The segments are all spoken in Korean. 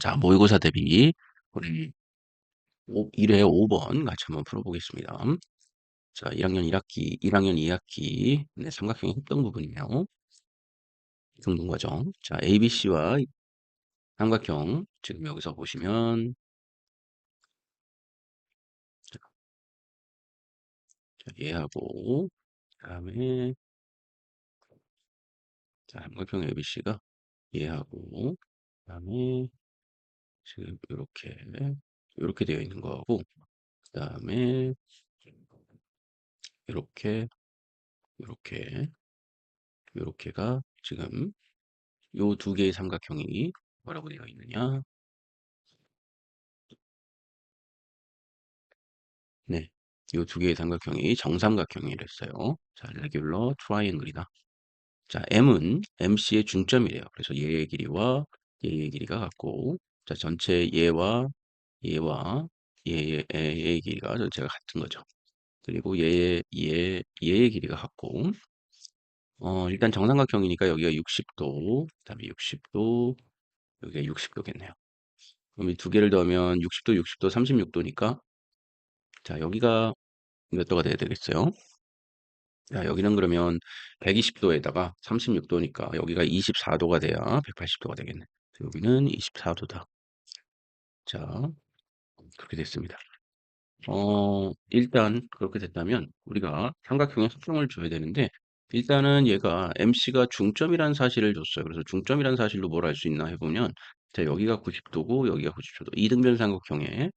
자, 모의고사 대비 우리 1회 5번 같이 한번 풀어보겠습니다. 자, 1학년 1학기, 1학년 2학기 네, 삼각형의 합동 부분이에요. 등분 과정. 자, ABC와 삼각형 지금 여기서 보시면 자, 얘하고 그다음에 자, 삼각형 ABC가 얘하고 그다음에 지금 이렇게 이렇게 되어 있는 거하고 그 다음에 이렇게 이렇게 이렇게가 지금 요 두 개의 삼각형이 뭐라고 되어 있느냐? 네. 요 두 개의 삼각형이 정삼각형이랬어요. 자, 레귤러 트라이앵글이다. 자, M은 MC의 중점이래요. 그래서 얘의 길이와 얘의 길이가 같고, 자, 전체 얘와 얘와 얘의, 얘의 길이가 전체가 같은 거죠. 그리고 얘의, 얘, 얘의 길이가 같고, 어, 일단 정삼각형이니까 여기가 60도, 그 다음에 60도, 여기가 60도겠네요. 그럼 이 두 개를 더하면 60도, 60도, 36도니까, 자, 여기가 몇 도가 돼야 되겠어요? 자, 여기는 그러면 120도에다가 36도니까 여기가 24도가 돼야 180도가 되겠네. 여기는 24도다. 자, 그렇게 됐습니다. 어, 일단 그렇게 됐다면 우리가 삼각형의 속성을 줘야 되는데 일단은 얘가 MC가 중점이라는 사실을 줬어요. 그래서 중점이라는 사실로 뭘 알 수 있나 해보면 자, 여기가 90도고 여기가 90도도 이등변 삼각형의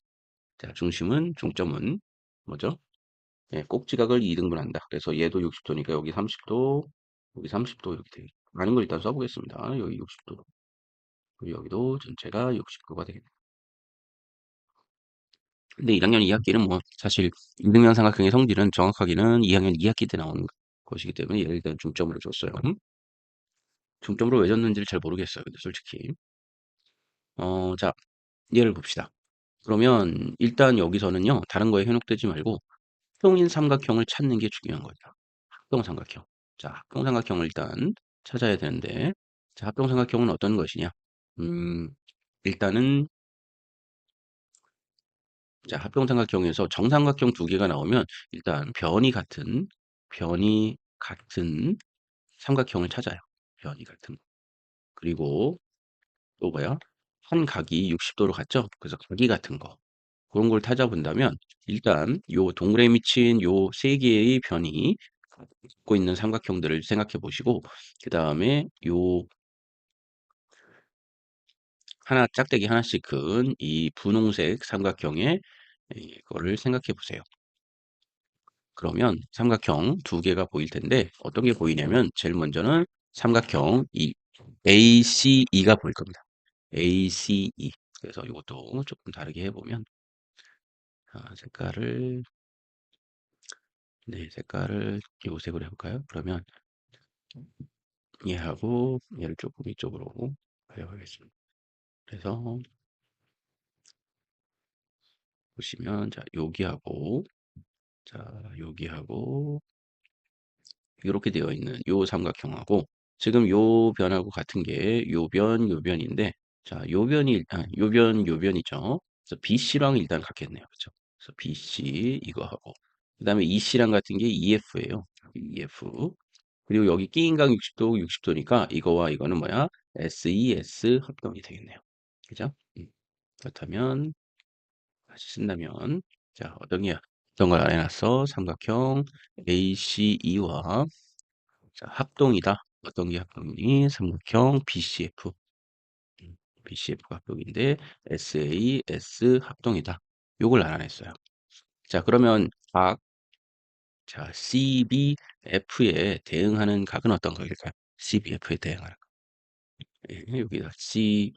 자, 중심은 중점은 뭐죠? 예, 꼭지각을 2등분한다. 그래서 얘도 60도니까 여기 30도, 여기 30도 이렇게 되겠 많은 걸 일단 써보겠습니다. 여기 60도. 그리고 여기도 전체가 60도가 되겠네. 근데 1학년 2학기는 뭐 사실 삼각형의 성질은 정확하게는 2학년 2학기 때 나오는 것이기 때문에 얘를 일단 중점으로 줬어요. 중점으로 왜 줬는지를 잘 모르겠어요. 근데 솔직히. 어, 자, 얘를 봅시다. 그러면 일단 여기서는요. 다른 거에 현혹되지 말고 합동인 삼각형을 찾는 게 중요한 거예요. 합동삼각형. 자, 합동삼각형을 일단 찾아야 되는데, 자, 합동삼각형은 어떤 것이냐? 음, 일단은, 자, 합동삼각형에서 정삼각형 두 개가 나오면, 일단 변이 같은, 변이 같은 삼각형을 찾아요. 변이 같은. 그리고 또 뭐야? 한 각이 60도로 갔죠? 그래서 각이 같은 거. 그런 걸 찾아본다면, 일단 요 동그라미 친 요 세 개의 변이 갖고 있는 삼각형들을 생각해 보시고 그 다음에 요 하나 짝대기 하나씩 큰 이 분홍색 삼각형의 이거를 생각해 보세요. 그러면 삼각형 두 개가 보일 텐데 어떤 게 보이냐면 제일 먼저는 삼각형 이 ACE가 보일 겁니다. ACE. 그래서 이것도 조금 다르게 해보면 아, 색깔을 네 색깔을 요색으로 해볼까요? 그러면 얘하고 얘를 조금 이쪽으로 가져가겠습니다. 그래서 보시면 자 여기하고 자 여기하고 이렇게 되어 있는 요 삼각형하고 지금 요 변하고 같은 게 요 변, 요 변인데 자, 요 변이 아, 요 변, 요 변이죠. 그래서 BC랑 일단 같겠네요. 그렇죠? 그래서 BC 이거 하고 그 다음에 EC랑 같은 게 EF예요. EF. 그리고 여기 끼인각 60도, 60도니까 이거와 이거는 뭐야? SES 합동이 되겠네요. 그죠? 음. 그렇다면 다시 쓴다면 자 어떤 게 어떤 걸 해놨어? 삼각형 ACE와 자, 합동이다. 어떤 게 합동이니? 삼각형 BCF. 음, BCF가 합동인데 SAS 합동이다. 요걸 알아냈어요. 자, 그러면 각 자, CBF에 대응하는 각은 어떤 각일까요? CBF에 대응하는 각. 예, 여기다 C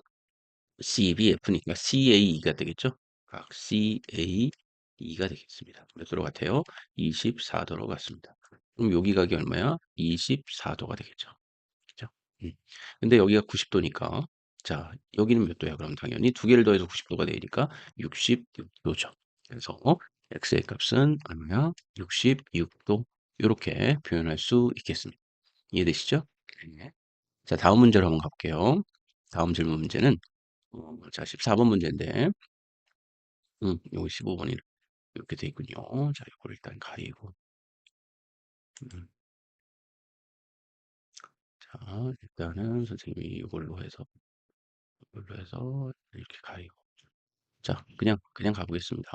CBF니까 CAE가 되겠죠? 각 CAE가 되겠습니다. 몇 도로 같아요? 24도로 같습니다. 그럼 여기 각이 얼마야? 24도가 되겠죠. 그죠? 음. 근데 여기가 90도니까 자 여기는 몇 도야? 그럼 당연히 두 개를 더해서 90도가 되니까 66도죠. 그래서 x의 값은 얼마야? 66도 이렇게 표현할 수 있겠습니다. 이해되시죠? 네. 자 다음 문제로 한번 가볼게요. 다음 질문 문제는 어 자 14번 문제인데 음 요거 15번이 이렇게 돼 있군요. 자 요거를 일단 가리고 음. 자 일단은 선생님이 이걸로 해서 이걸로 해서 이렇게 가리고 자 그냥 그냥 가 보겠습니다.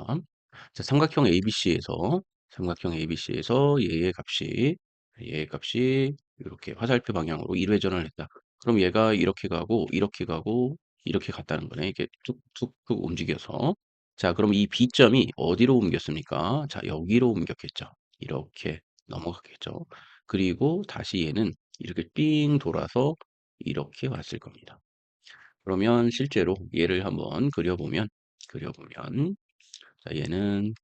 자 삼각형 ABC에서 삼각형 ABC에서 얘의 값이 얘의 값이 이렇게 화살표 방향으로 1회전을 했다. 그럼 얘가 이렇게 가고 이렇게 가고 이렇게 갔다는 거네. 이게 툭툭툭 움직여서. 자 그럼 이 B점이 어디로 옮겼습니까? 자 여기로 옮겼겠죠. 이렇게 넘어갔겠죠. 그리고 다시 얘는 이렇게 삥 돌아서 이렇게 왔을 겁니다. 그러면 실제로 얘를 한번 그려보면 그려보면 자 얘는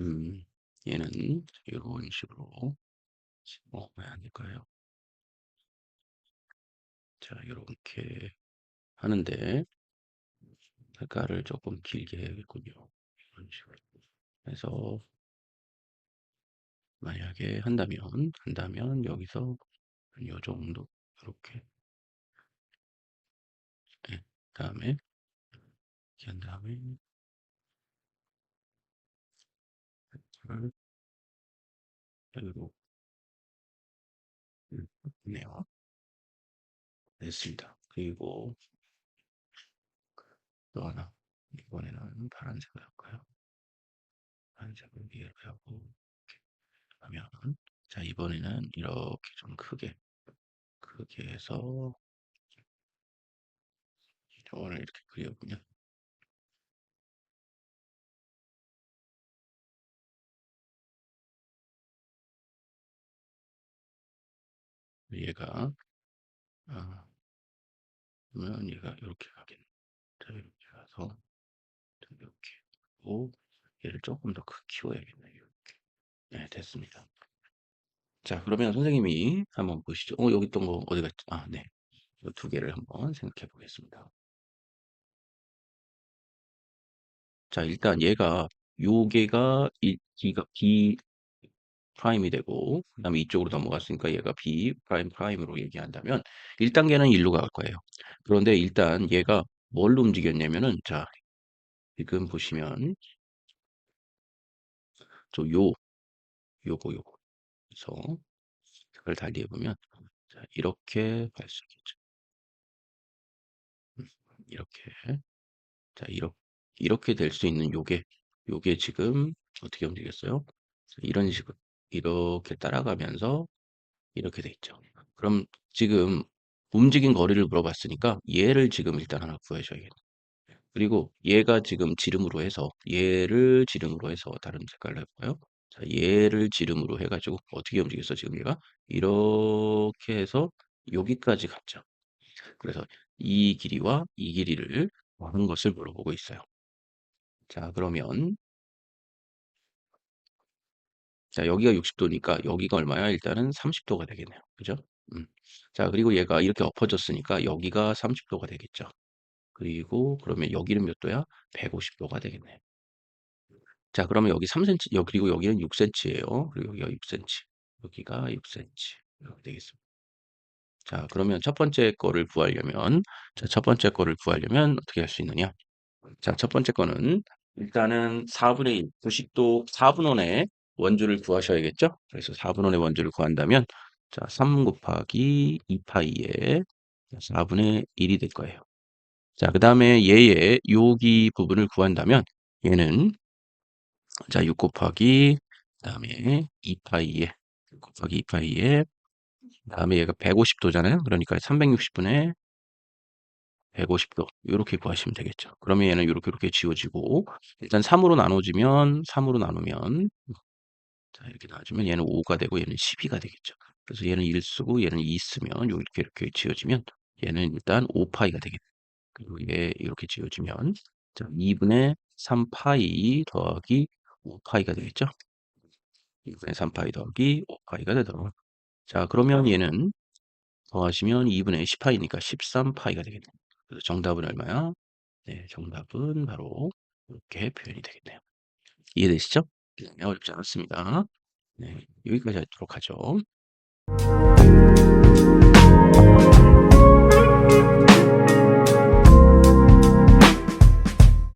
음 얘는 이런 식으로 어왜안 될까요? 자 요렇게 하는데 색깔을 조금 길게 해야겠군요. 이런 식으로 해서 만약에 한다면 한다면 여기서 요 정도 이렇게 예. 그다음에 이렇게 한 다음에 색깔을 음 네요. 됐습니다. 그리고 또 하나 이번에는 파란색을 할까요? 파란색을 위에 하고 하면 자 이번에는 이렇게 좀 크게 크게 해서 저거를 이렇게 그려보면 얘가 아 그러면 얘가 이렇게 가겠네. 자 자 이렇게 하고 얘를 조금 더 키워야겠네요. 이렇게. 네 됐습니다. 자 그러면 선생님이 한번 보시죠. 어 여기 있던 거 어디 갔죠? 아 네. 이 두 개를 한번 생각해 보겠습니다. 자 일단 얘가 요게가 이 B가 B 프라임이 되고 그다음에 이쪽으로 넘어갔으니까 얘가 B 프라임 프라임으로 얘기한다면 1단계는 1로 갈 거예요. 그런데 일단 얘가 뭘로 움직였냐면은 자 지금 보시면 저요 요거 요거 그래서 그걸 달리해 보면 자 이렇게 갈 수 있겠죠. 음 이렇게 자 이렇 이렇게 될 수 있는 요게 요게 지금 어떻게 움직였어요? 이런 식으로 이렇게 따라가면서 이렇게 돼 있죠. 그럼 지금 움직인 거리를 물어봤으니까 얘를 지금 일단 하나 구해줘야겠네. 그리고 얘가 지금 지름으로 해서 얘를 지름으로 해서 다른 색깔로 해볼까요? 자, 얘를 지름으로 해가지고 어떻게 움직였어 지금 얘가? 이렇게 해서 여기까지 갔죠. 그래서 이 길이와 이 길이를 하는 것을 물어보고 있어요. 자 그러면 자 여기가 60도니까 여기가 얼마야? 일단은 30도가 되겠네요. 그죠? 음. 자 그리고 얘가 이렇게 엎어졌으니까 여기가 30도가 되겠죠. 그리고 그러면 여기는 몇 도야? 150도가 되겠네. 자 그러면 여기 3cm 여 그리고 여기는 6cm예요. 그리고 여기가 6cm. 여기가 6cm. 이렇게 되겠습니다. 자 그러면 첫 번째 거를 구하려면 자첫 번째 거를 구하려면 어떻게 할 수 있느냐? 자첫 번째 거는 일단은 4분의 1 90도 4분원의 원주를 구하셔야겠죠? 그래서 4분원의 원주를 구한다면 자 3 곱하기 2파이에 4분의 1이 될 거예요. 자 그 다음에 얘의 여기 부분을 구한다면 얘는 자, 6 곱하기 그 다음에 2파이에 6 곱하기 2파이에 그 다음에 얘가 150도잖아요. 그러니까 360분의 150도 요렇게 구하시면 되겠죠. 그러면 얘는 요렇게 요렇게 지워지고 일단 3으로 나눠지면 3으로 나누면 자 이렇게 나눠주면 얘는 5가 되고 얘는 12가 되겠죠. 그래서 얘는 1 쓰고 얘는 2 쓰면 요렇게 이렇게 지워지면 얘는 일단 5파이가 되겠죠. 그리고 얘 이렇게 지워지면 자 2분의 3파이 더하기 5파이가 되겠죠. 2분의 3파이 더하기 5파이가 되도록. 자, 그러면 얘는 더하시면 2분의 10파이니까 13파이가 되겠네요. 그래서 정답은 얼마야? 네, 정답은 바로 이렇게 표현이 되겠네요. 이해되시죠? 네, 어렵지 않았습니다. 네, 여기까지 하도록 하죠. Música